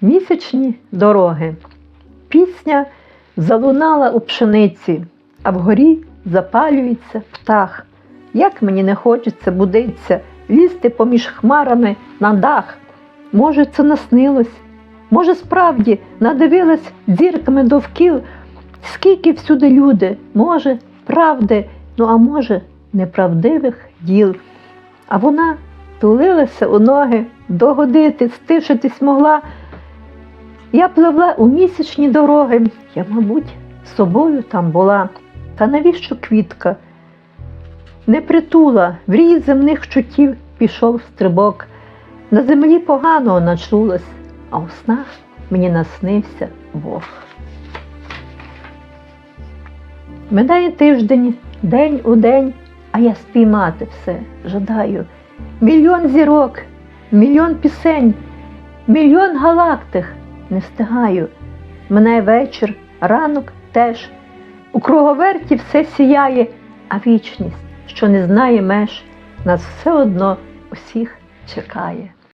Місячні дороги. Пісня залунала у пшениці, а вгорі запалюється птах. Як мені не хочеться будиться, лізти поміж хмарами на дах. Може, це наснилось? Може, справді надивилась зірками довкіл, скільки всюди люди, може, правди, ну а може, неправдивих діл. А вона тулилася у ноги, догодити, стишитись могла. Я пливла у місячні дороги, я, мабуть, собою там була. Та навіщо квітка? Не притула, в рій земних чуттів пішов стрибок. На землі погано начулась, а у снах мені наснився Бог. Минає тиждень, день у день, а я спіймати все жадаю. Мільйон зірок, мільйон пісень, мільйон галактик не встигаю. Минає вечір, ранок теж. У круговерті все сіяє, а вічність, що не знає меж, нас все одно усіх чекає.